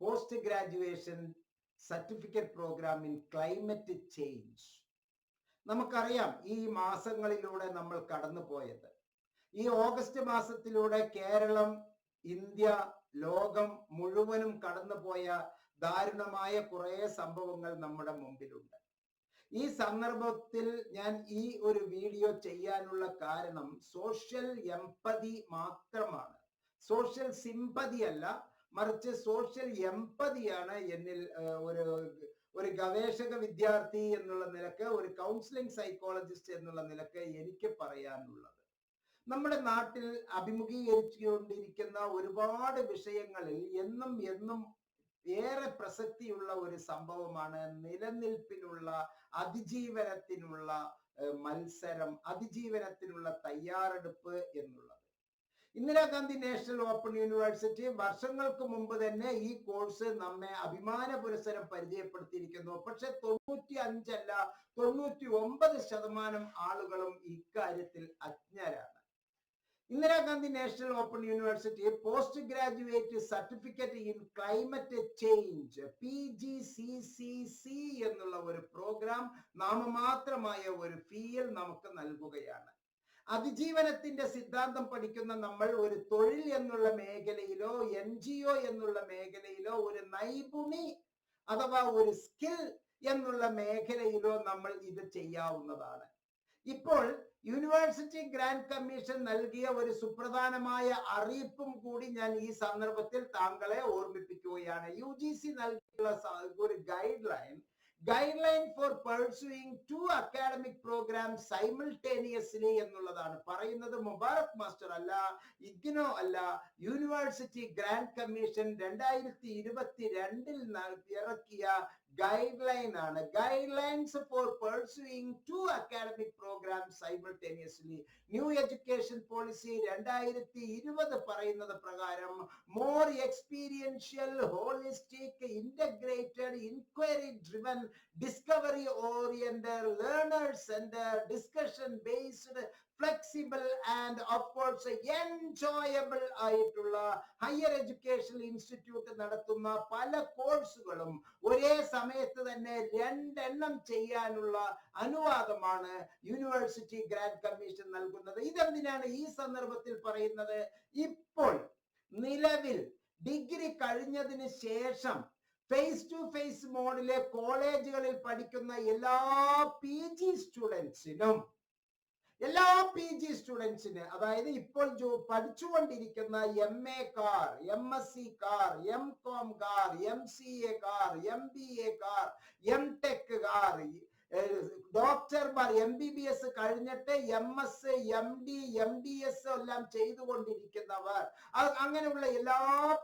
Post graduation certificate program in climate change. നമുക്കറിയാം ഈ മാസങ്ങളിലൂടെ നമ്മൾ കടന്നു പോയത് ഈ ഓഗസ്റ്റ് മാസത്തിലൂടെ കേരളം ഇന്ത്യ ലോകം മുഴുവനും കടന്നുപോയ ദാരുണമായ കുറെ സംഭവങ്ങൾ നമ്മുടെ മുമ്പിലുണ്ട്. ഈ സന്ദർഭത്തിൽ ഞാൻ ഈ ഒരു വീഡിയോ ചെയ്യാനുള്ള കാരണം സോഷ്യൽ എംപതി മാത്രമാണ്. സോഷ്യൽ സിംപതി അല്ല മറിച്ച് സോഷ്യൽ എംപതിയാണ് എന്നിൽ ഒരു ഒരു ഗവേഷക വിദ്യാർത്ഥി എന്നുള്ള നിലയ്ക്ക് ഒരു കൗൺസിലിംഗ് സൈക്കോളജിസ്റ്റ് എന്നുള്ള നിലയ്ക്ക് എനിക്ക് പറയാനുള്ളത്. നമ്മുടെ നാട്ടിൽ അഭിമുഖീകരിച്ചുകൊണ്ടിരിക്കുന്ന ഒരുപാട് വിഷയങ്ങളിൽ എന്നും എന്നും ഏറെ പ്രസക്തിയുള്ള ഒരു സംഭവമാണ് നിലനിൽപ്പിനുള്ള അതിജീവനത്തിനുള്ള മത്സരം അതിജീവനത്തിനുള്ള തയ്യാറെടുപ്പ് എന്നുള്ളത്. ഇന്ദിരാഗാന്ധി നാഷണൽ ഓപ്പൺ യൂണിവേഴ്സിറ്റി വർഷങ്ങൾക്ക് മുമ്പ് തന്നെ ഈ കോഴ്സ് നമ്മെ അഭിമാന പുരസരം പരിചയപ്പെടുത്തിയിരിക്കുന്നു. പക്ഷെ തൊണ്ണൂറ്റി അഞ്ചല്ല തൊണ്ണൂറ്റി ഒമ്പത് ശതമാനം ആളുകളും ഇക്കാര്യത്തിൽ അജ്ഞരാണ്. Indira Gandhi national open university post graduate certificate in climate change P G C C C എന്നുള്ള ഒരു പ്രോഗ്രാം നാമമാത്രമായ ഒരു ഫീൽ നമുക്ക് നൽകുകയാണ്. അതിജീവനത്തിന്റെ സിദ്ധാന്തം പഠിക്കുന്ന നമ്മൾ ഒരു തൊഴിൽ എന്നുള്ള മേഖലയിലോ എൻ ജി ഒ എന്നുള്ള മേഖലയിലോ ഒരു നൈപുണി അഥവാ ഒരു സ്കിൽ എന്നുള്ള മേഖലയിലോ നമ്മൾ ഇത് ചെയ്യാവുന്നതാണ്. ഇപ്പോൾ യൂണിവേഴ്സിറ്റി ഗ്രാൻഡ് കമ്മീഷൻ നൽകിയ ഒരു സുപ്രധാനമായ അറിയിപ്പും കൂടി ഞാൻ ഈ സന്ദർഭത്തിൽ താങ്കളെ ഓർമ്മിപ്പിക്കുകയാണ്. യു ജി സി നൽകിയുള്ള ഒരു guide line guide line for pursuing two academic program simultaneously എന്നുള്ളതാണ്. പറയുന്നത് മുബാറക് മാസ്റ്റർ അല്ല ഇഗ്നോ അല്ല യൂണിവേഴ്സിറ്റി ഗ്രാൻഡ് കമ്മീഷൻ രണ്ടായിരത്തി ഇരുപത്തി രണ്ടിൽ ഇറക്കിയ ഗൈഡ് ലൈൻ ആണ്. Guide lines for pursuing two academic program simultaneously new education policy രണ്ടായിരത്തി ഇരുപത് പറയുന്നത് പ്രകാരം more experiential holistic integrated inquiry driven discovery oriented learners centre discussion based flexible and of course enjoyable ആയിട്ടുള്ള ഹയർ എഡ്യൂക്കേഷൻ ഇൻസ്റ്റിറ്റ്യൂട്ട് നടത്തുന്ന പല കോഴ്സുകളും ഒരേ സമയത്ത് തന്നെ രണ്ടെണ്ണം ചെയ്യാനുള്ള അനുവാദമാണ് യൂണിവേഴ്സിറ്റി ഗ്രാൻഡ് കമ്മീഷൻ നൽകുന്നത്. ഇതെന്തിനാണ് ഈ സന്ദർഭത്തിൽ പറയുന്നത്? ഇപ്പോൾ നിലവിൽ ഡിഗ്രി കഴിഞ്ഞതിന് ശേഷം ഫേസ് ടു ഫേസ് മോഡിലെ കോളേജുകളിൽ പഠിക്കുന്ന എല്ലാ പി ജി സ്റ്റുഡൻസിനും എല്ലാ പി ജി സ്റ്റുഡൻസിന് അതായത് ഇപ്പോൾ പഠിച്ചുകൊണ്ടിരിക്കുന്ന എം എ കാർ എം എസ് സി കാർ എം കോം കാർ എം സി എ കാർ എം ബി എ കാർ എം ടെക് കാർ എം ബി ബി എസ് കഴിഞ്ഞിട്ട് M S M D M D S എല്ലാം ചെയ്തുകൊണ്ടിരിക്കുന്നവർ. അങ്ങനെയുള്ള എല്ലാ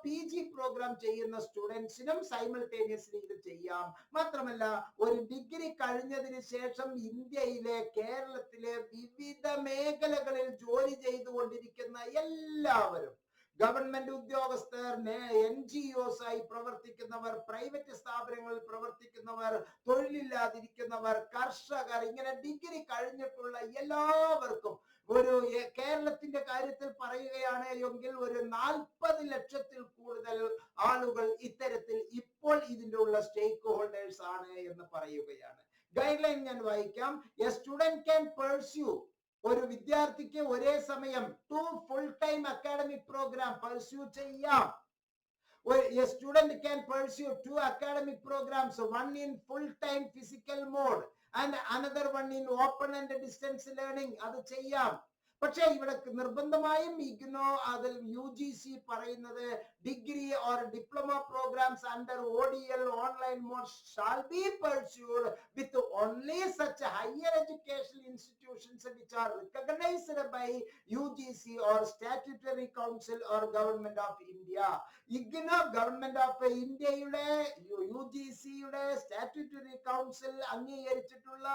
പി ജി പ്രോഗ്രാം ചെയ്യുന്ന സ്റ്റുഡൻസിനും സൈമിൾട്ടേനിയസ്ലി ഇത് ചെയ്യാം. മാത്രമല്ല ഒരു ഡിഗ്രി കഴിഞ്ഞതിന് ശേഷം ഇന്ത്യയിലെ കേരളത്തിലെ വിവിധ മേഖലകളിൽ ജോലി ചെയ്തുകൊണ്ടിരിക്കുന്ന എല്ലാവരും ഗവൺമെന്റ് ഉദ്യോഗസ്ഥർ എൻ ജി ഒസ് ആയി പ്രവർത്തിക്കുന്നവർ പ്രൈവറ്റ് സ്ഥാപനങ്ങളിൽ പ്രവർത്തിക്കുന്നവർ തൊഴിലില്ലാതിരിക്കുന്നവർ കർഷകർ ഇങ്ങനെ ഡിഗ്രി കഴിഞ്ഞിട്ടുള്ള എല്ലാവർക്കും ഒരു കേരളത്തിന്റെ കാര്യത്തിൽ പറയുകയാണ് എങ്കിൽ ഒരു നാൽപ്പത് ലക്ഷത്തിൽ കൂടുതൽ ആളുകൾ ഇത്തരത്തിൽ ഇപ്പോൾ ഇതിന്റെ ഉള്ള സ്റ്റേക്ക് ഹോൾഡേഴ്സ് ആണ് എന്ന് പറയുകയാണ്. ഗൈഡ് ലൈൻ ഞാൻ വായിക്കാം. എ സ്റ്റുഡന്റ് ക്യാൻ പെർസ്യൂ ഒരു വിദ്യാർത്ഥിക്ക് ഒരേ സമയം two full time academic program pursue ചെയ്യാം a student can pursue two academic programs one in full time physical mode and another one in open and distance learning അത് ചെയ്യാം. പക്ഷേ ഇവിടെ നിർബന്ധമായും ഇഗ്നോ അതിൽ യു ജി സി പറയുന്നത് degree or diploma programs under odl online mode shall be pursued with only such higher educational institutions which are recognized by ugc or statutory council or government of india igna government of india U G സിയുടെ statutory council അംഗീകരിച്ചിട്ടുള്ള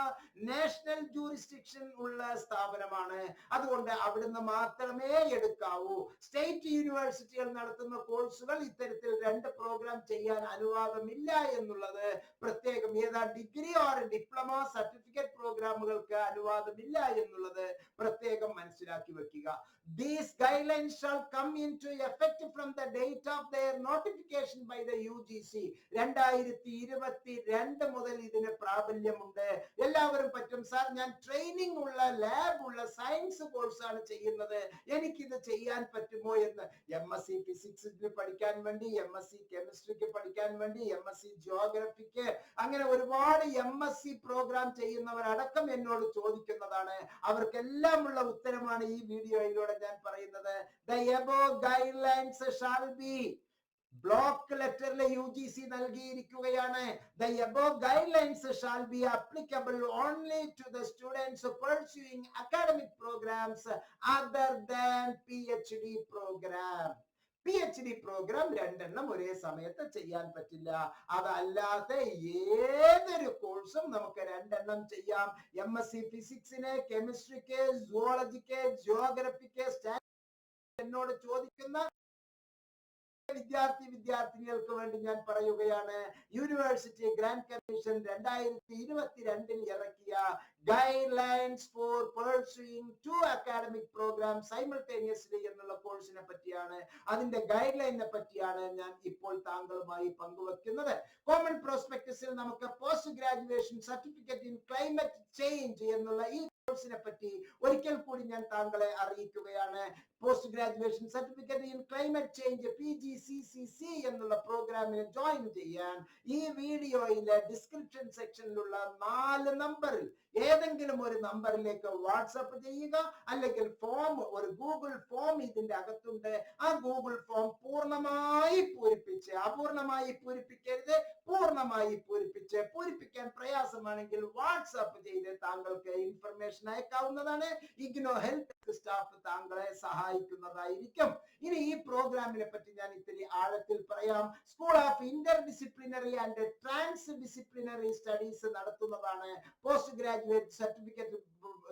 national jurisdiction ഉള്ള സ്ഥാപനമാണ് അതുകൊണ്ട് അവിടുന്ന് മാത്രമേ എടുക്കാവൂ state യൂണിവേഴ്സിറ്റികൾ നടത്തുന്ന കോഴ്സുകൾ ഇത്തരത്തിൽ രണ്ട് പ്രോഗ്രാം ചെയ്യാൻ അനുവാദമില്ല എന്നുള്ളത് പ്രത്യേകം ഏതാ ഡിഗ്രി ഓർ ഡിപ്ലോമ സർട്ടിഫിക്കറ്റ് പ്രോഗ്രാമുകൾക്ക് അനുവാദമില്ല എന്നുള്ളത് പ്രത്യേകം മനസ്സിലാക്കി വെക്കുക. These guidelines shall come into effect from the date of their notification by the UGC. രണ്ടായിരത്തി ഇരുപത്തി രണ്ട് മുതൽ ഇതിന് പ്രാബല്യമുണ്ട്. എല്ലാവരും പറ്റും. സാർ ഞാൻ ട്രെയിനിങ് ഉള്ള ലാബ് ഉള്ള സയൻസ് കോഴ്സാണ് ചെയ്യുന്നത്. എനിക്കിത് ചെയ്യാൻ പറ്റുമോ എന്ന്. എം എസ് സി ഫിസിക്സിന് പഠിക്കാൻ വേണ്ടി എം എസ് സി കെമിസ്ട്രിക്ക് പഠിക്കാൻ വേണ്ടി എം എസ് സി ജിയോഗ്രഫിക്ക് അങ്ങനെ ഒരുപാട് എം എസ് സി പ്രോഗ്രാം ചെയ്യുന്നവരടക്കം എന്നോട് ചോദിക്കുന്നതാണ്. അവർക്കെല്ലാം ഉള്ള ഉത്തരമാണ് ഈ വീഡിയോയിലൂടെ ഞാൻ പറയുന്നത്. The above guide shall be block ലെറ്ററിലെ U G C നൽകിയിരിക്കുകയാണ്. The above guide shall be applicable only to the students pursuing academic programs other than P H D program P H D program രണ്ടെണ്ണം ഒരേ സമയത്ത് ചെയ്യാൻ പറ്റില്ല. അതല്ലാതെ ഏതൊരു കോഴ്സും നമുക്ക് രണ്ടെണ്ണം ചെയ്യാം. എം എസ് സി ഫിസിക്സിന് കെമിസ്ട്രിക്ക് സുവോളജിക്ക് ജിയോഗ്രഫിക്ക് എന്നോട് ചോദിക്കുന്ന വിദ്യാർത്ഥി വിദ്യാർത്ഥിനികൾക്ക് വേണ്ടി ഞാൻ പറയുകയാണ്. യൂണിവേഴ്സിറ്റി ഗ്രാൻഡ് കമ്മീഷൻ രണ്ടായിരത്തി ഇരുപത്തിരണ്ടിൽ ഇറക്കിയ guide lines for pursuing two academic program simultaneously എന്നുള്ള കോഴ്സിനെ പറ്റിയാണ്. അതിന്റെ ഗൈഡ് ലൈനെ പറ്റിയാണ് ഞാൻ ഇപ്പോൾ താങ്കളുമായി പങ്കുവെക്കുന്നത്. കോമൺ പ്രോസ്പെക്ടസിൽ നമുക്ക് post graduation certificate in climate change എന്നുള്ള ഈ കോഴ്സിനെ പറ്റി ഒരിക്കൽ കൂടി ഞാൻ താങ്കളെ അറിയിക്കുകയാണ്. Post graduation certificate in climate change P G C C C എന്നുള്ള പ്രോഗ്രാമിന് ജോയിൻ ചെയ്യാൻ ഈ വീഡിയോയിലെ ഡിസ്ക്രിപ്ഷൻ സെക്ഷനിലുള്ള നാല് നമ്പറിൽ ഏതെങ്കിലും ഒരു നമ്പറിലേക്ക് വാട്സപ്പ് ചെയ്യുക അല്ലെങ്കിൽ ഫോം ഒരു ഗൂഗിൾ ഫോം ഇതിന്റെ അകത്തുണ്ട്. ആ ഗൂഗിൾ ഫോം പൂർണമായി പൂരിപ്പിച്ച് അപൂർണമായി പൂരിപ്പിക്കരുത് പൂർണമായി പൂരിപ്പിച്ച്. പൂരിപ്പിക്കാൻ പ്രയാസമാണെങ്കിൽ വാട്സപ്പ് ചെയ്ത് താങ്കൾക്ക് ഇൻഫർമേഷൻ അയക്കാവുന്നതാണ്. ഇഗ്നോ ഹെൽത്ത് സ്റ്റാഫ് താങ്കളെ സഹായിക്കുന്നതായിരിക്കും. ഇനി ഈ പ്രോഗ്രാമിനെ പറ്റി ഞാൻ ഇത്തിരി ആഴത്തിൽ പറയാം. School of interdisciplinary and transdisciplinary studies നടത്തുന്നതാണ്. Post graduate certificate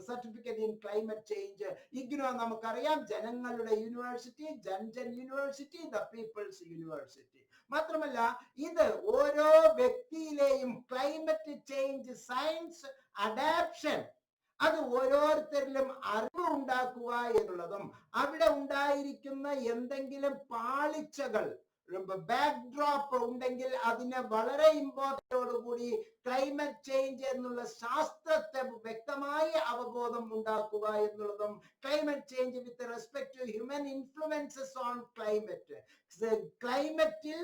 certificate in climate change IGNOU നമുക്കറിയാം. ജനങ്ങളുടെ യൂണിവേഴ്സിറ്റി ജൻജൻ യൂണിവേഴ്സിറ്റി ദ പീപ്പിൾസ് യൂണിവേഴ്സിറ്റി മാത്രമല്ല ഇത് ഓരോ വ്യക്തിയിലെയും ക്ലൈമറ്റ് ചേഞ്ച് സയൻസ് അഡാപ്ഷൻ അത് ഓരോരുത്തരിലും അറിവ് ഉണ്ടാക്കുക എന്നുള്ളതും അവിടെ ഉണ്ടായിരിക്കുന്ന എന്തെങ്കിലും പാളിച്ചകൾ ബാക്ക് ഡ്രോപ്പ് ഉണ്ടെങ്കിൽ അതിനെ വളരെ ഇമ്പോർട്ടന്റോടുകൂടി ക്ലൈമറ്റ് ചേഞ്ച് എന്നുള്ള ശാസ്ത്രത്തെ വ്യക്തമായി അവബോധം ഉണ്ടാക്കുക എന്നുള്ളതും climate change with respect to human influences on climate ക്ലൈമറ്റിൽ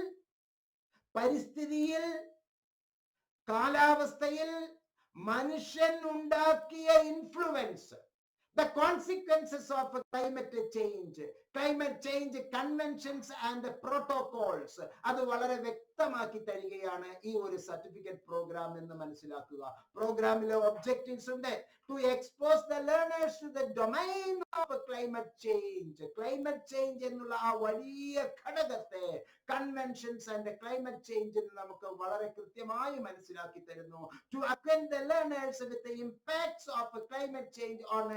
പരിസ്ഥിതിയിൽ കാലാവസ്ഥയിൽ മനുഷ്യൻ ഉണ്ടാക്കിയ influence the consequences of climate change climate change conventions and protocols അത് വളരെ വ്യക്തമാക്കി തരികയാണ് ഈ ഒരു സർട്ടിഫിക്കറ്റ് പ്രോഗ്രാം എന്ന് മനസ്സിലാക്കുക. പ്രോഗ്രാമിലെ ഒബ്ജക്റ്റീവ്സ് ഉണ്ട്. To expose the learners to the domain of climate change climate change എന്നുള്ള ആ വലിയ ഘടകത്തെ കൺവെൻഷൻസ് ആൻഡ് ക്ലൈമറ്റ് ചേഞ്ച് നമുക്ക് വളരെ കൃത്യമായി മനസ്സിലാക്കി തരുന്നു. To acquaint the learners with impacts of climate change on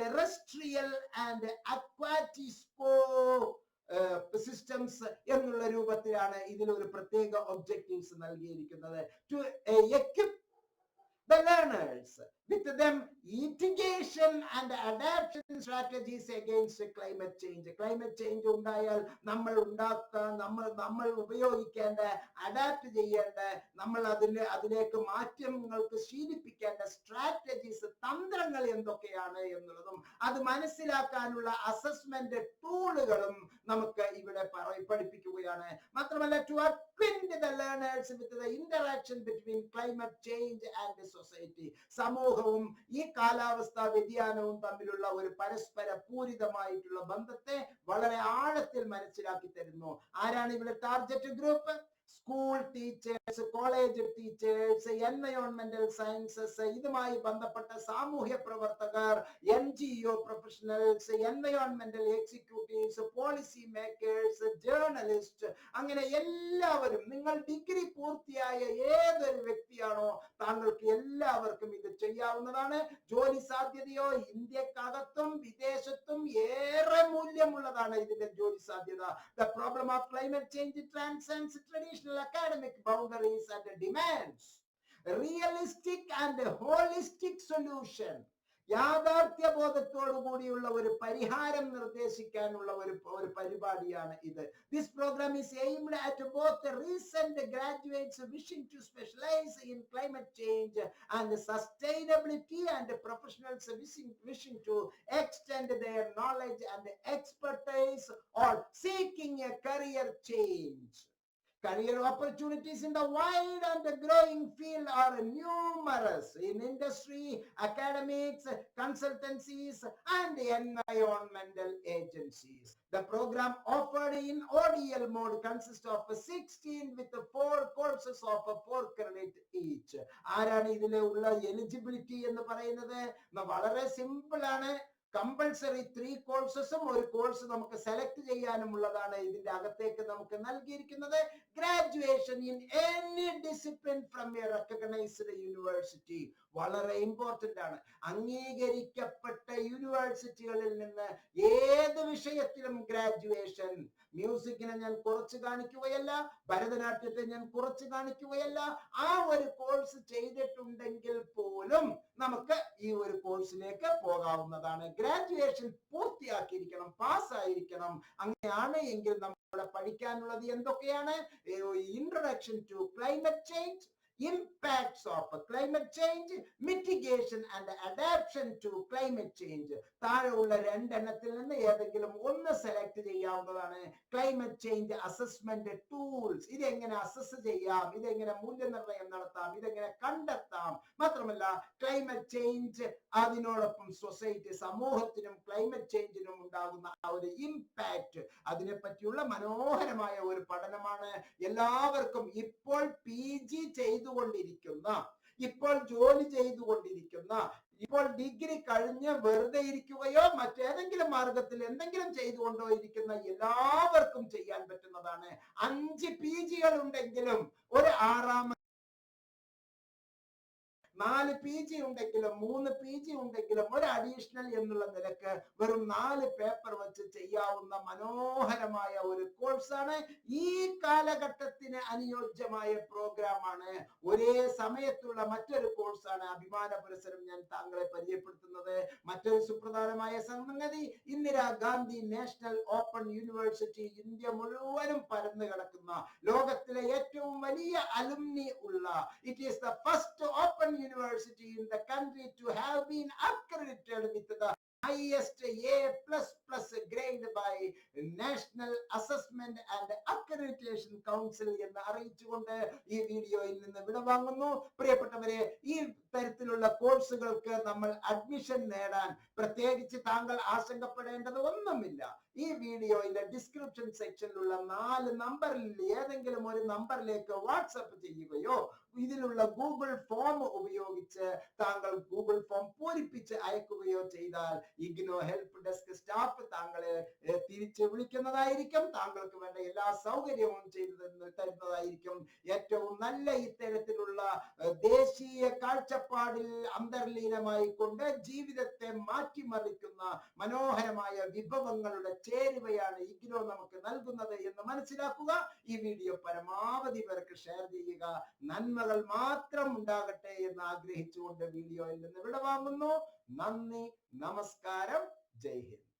terrestrial and aquatic eco systems എന്നുള്ള രൂപത്തിലാണ് ഇതിൽ ഒരു പ്രത്യേക ഒബ്ജക്റ്റീവ്സ് നൽകിയിരിക്കുന്നത്. To equip the learners. With them mitigation and adaptation strategies against climate change. Climate change ഉണ്ടായാൽ നമ്മൾ ഉണ്ടാക്കാൻ നമ്മൾ നമ്മൾ ഉപയോഗിക്കേണ്ട അഡാപ്റ്റ് ചെയ്യേണ്ട നമ്മൾ അതിന് അതിലേക്ക് മാറ്റങ്ങൾക്ക് ശീലിപ്പിക്കേണ്ട സ്ട്രാറ്റജീസ് തന്ത്രങ്ങൾ എന്തൊക്കെയാണ് എന്നുള്ളതും അത് മനസ്സിലാക്കാനുള്ള അസസ്മെന്റ് ടൂളുകളും നമുക്ക് ഇവിടെ പഠിപ്പിക്കുകയാണ്. മാത്രമല്ല to acquaint the learners with the interaction between climate change and society സമൂഹവും ഈ കാലാവസ്ഥാ വ്യതിയാനവും തമ്മിലുള്ള ഒരു പരസ്പര പൂരിതമായിട്ടുള്ള ബന്ധത്തെ വളരെ ആഴത്തിൽ മനസ്സിലാക്കി തരുന്നു. ആരാണ് ഇവിടെ target group school teachers college teachers എൻവയോൺമെന്റൽ sciences ഇതുമായി ബന്ധപ്പെട്ട സാമൂഹ്യ പ്രവർത്തകർ എൻ ജി ഒ പ്രൊഫഷണൽസ് എൻവയോൺമെന്റൽ എക്സിക്യൂട്ടീവ്സ് പോളിസി മേക്കേഴ്സ് ജേർണലിസ്റ്റ് അങ്ങനെ എല്ലാവരും നിങ്ങൾ ഡിഗ്രി പൂർത്തിയായ ഏതൊരു വ്യക്തിയാണോ താങ്കൾക്ക് എല്ലാവർക്കും ഇത് ചെയ്യാവുന്നതാണ്. ജോലി സാധ്യതയോ ഇന്ത്യക്കകത്തും വിദേശത്തും ഏറെ മൂല്യമുള്ളതാണ് ഇതിന്റെ ജോലി സാധ്യത. The problem of climate change transcends traditional academic boundaries and demands realistic and holistic solution യാഥാർത്ഥ്യ ബോധത്തോടു കൂടിയുള്ള ഒരു പരിഹാരം നിർദ്ദേശിക്കാനുള്ള ഒരു ഒരു പരിപാടിയാണ് ഇത്. This program is aimed at both recent graduates wishing to specialise in climate change and sustainability and professionals wishing wishing to extend their knowledge and expertise or seeking a career change Career opportunities in the wide and growing field are numerous in industry, academics, consultancies, and environmental agencies. The program offered in ODL mode consists of 16 with four courses of four credit each. ആരാണ് ഇതിലെ ഉള്ള eligibility എന്ന് പറയുന്നത് വളരെ simple ആണ് compulsory three കോഴ്സസും ഒരു course നമുക്ക് select ചെയ്യാനുമുള്ളതാണ് ഇതിന്റെ അകത്തേക്ക് നമുക്ക് നൽകിയിരിക്കുന്നത്. Graduation in any discipline from a recognised university വളരെ ഇമ്പോർട്ടന്റ് ആണ്. അംഗീകരിക്കപ്പെട്ട യൂണിവേഴ്സിറ്റികളിൽ നിന്ന് ഏത് വിഷയത്തിലും ഗ്രാജുവേഷൻ മ്യൂസിക്കിനെ ഞാൻ കുറച്ച് കാണിക്കുകയല്ല ഭരതനാട്യത്തെ ഞാൻ കുറച്ച് കാണിക്കുകയല്ല. ആ ഒരു കോഴ്സ് ചെയ്തിട്ടുണ്ടെങ്കിൽ പോലും നമുക്ക് ഈ ഒരു കോഴ്സിലേക്ക് പോകാവുന്നതാണ്. ഗ്രാജുവേഷൻ പൂർത്തിയാക്കിയിരിക്കണം പാസ്സായിരിക്കണം അങ്ങനെയാണ് എങ്കിൽ നമ്മുടെ പഠിക്കാനുള്ളത് എന്തൊക്കെയാണ്? Introduction to climate change impacts of climate change mitigation and adaptation to climate change. താഴെയുള്ള രണ്ടെണ്ണത്തിൽ നിന്ന് ഏതെങ്കിലും ഒന്ന് സെലക്ട് ചെയ്യാവുന്നതാണ് ക്ലൈമറ്റ് ചേഞ്ച് അസസ്മെന്റ് ടൂൾസ് ഇതെങ്ങനെ അസസ് ചെയ്യാം? ഇതെങ്ങനെ മൂല്യനിർണയം നടത്താം? ഇതെങ്ങനെ കണ്ടെത്താം? മാത്രമല്ല ക്ലൈമറ്റ് ചേഞ്ച് അതിനോടൊപ്പം സൊസൈറ്റി സമൂഹത്തിനും ക്ലൈമറ്റ് ചേഞ്ചിനും ഉണ്ടാകുന്ന ആ ഒരു ഇമ്പാക്ട് അതിനെ പറ്റിയുള്ള മനോഹരമായ ഒരു പഠനമാണ്. എല്ലാവർക്കും ഇപ്പോൾ പി ജി ചെയ്തുകൊണ്ടിരിക്കുന്ന ഇപ്പോൾ ജോലി ചെയ്തുകൊണ്ടിരിക്കുന്ന ഇപ്പോൾ ഡിഗ്രി കഴിഞ്ഞ് വെറുതെ ഇരിക്കുകയോ മറ്റേതെങ്കിലും മാർഗത്തിൽ എന്തെങ്കിലും ചെയ്തുകൊണ്ടോ ഇരിക്കുന്ന എല്ലാവർക്കും ചെയ്യാൻ പറ്റുന്നതാണ്. അഞ്ച് പി ജികൾ ഉണ്ടെങ്കിലും ഒരു ആറാം നാല് പി ജി ഉണ്ടെങ്കിലും മൂന്ന് പി ജി ഉണ്ടെങ്കിലും ഒരു അഡീഷണൽ എന്നുള്ള നിരക്ക് വെറും നാല് പേപ്പർ വെച്ച് ചെയ്യാവുന്ന മനോഹരമായ ഒരു കോഴ്സാണ് ഈ കാലഘട്ടത്തിന് അനുയോജ്യമായ പ്രോഗ്രാമാണ് ഒരേ സമയത്തുള്ള മറ്റൊരു കോഴ്സാണ് അഭിമാന പുരസരം ഞാൻ താങ്കളെ പരിചയപ്പെടുത്തുന്നത്. മറ്റൊരു സുപ്രധാനമായ സംഗതി Indira Gandhi national open university India മുഴുവനും പരന്നു കിടക്കുന്ന ലോകത്തിലെ ഏറ്റവും വലിയ അലുമിനി ഉള്ള it is the first open university in the country to have been accredited with the highest A++ grade by National Assessment and Accreditation Council എന്ന് അറിയിച്ചുകൊണ്ട് ഈ വീഡിയോയിൽ നിന്ന് വിടവാങ്ങുന്നു. പ്രിയപ്പെട്ടവരെ ഈ തരത്തിലുള്ള കോഴ്സുകൾക്ക് നമ്മൾ അഡ്മിഷൻ നേടാൻ പ്രത്യേകിച്ച് താങ്കൾ ആശങ്കപ്പെടേണ്ടത് ഒന്നുമില്ല. ഈ വീഡിയോയിലെ ഡിസ്ക്രിപ്ഷൻ സെക്ഷനിലുള്ള നാല് നമ്പറിൽ ഏതെങ്കിലും ഒരു നമ്പറിലേക്ക് വാട്സപ്പ് ചെയ്യുകയോ ഇതിലുള്ള ഗൂഗിൾ ഫോം ഉപയോഗിച്ച് താങ്കൾ ഗൂഗിൾ ഫോം പൂരിപ്പിച്ച് അയക്കുകയോ ചെയ്താൽ ഇഗ്നോ ഹെൽപ്പ് ഡെസ്ക് സ്റ്റാഫ് താങ്കളെ തിരിച്ച് വിളിക്കുന്നതായിരിക്കും. താങ്കൾക്ക് വേണ്ട എല്ലാ സൗകര്യവും ചെയ്തു തരുന്നതായിരിക്കും. ഏറ്റവും നല്ല ഇത്തരത്തിലുള്ള ദേശീയ കാഴ്ചപ്പാടിൽ അന്തർലീനമായി കൊണ്ട് ജീവിതത്തെ മാറ്റിമറിക്കുന്ന മനോഹരമായ വിഭവങ്ങളുടെ ചേരുവയാണ് ഇഗ്നോ നമുക്ക് നൽകുന്നത് എന്ന് മനസ്സിലാക്കുക. ഈ വീഡിയോ പരമാവധി പേർക്ക് ഷെയർ ചെയ്യുക. നന്മകൾ മാത്രം ഉണ്ടാകട്ടെ എന്ന് ആഗ്രഹിച്ചുകൊണ്ട് വീഡിയോയിൽ നിന്ന് വിടവാങ്ങുന്നു. നന്ദി നമസ്കാരം. ജയ് ഹിന്ദ്.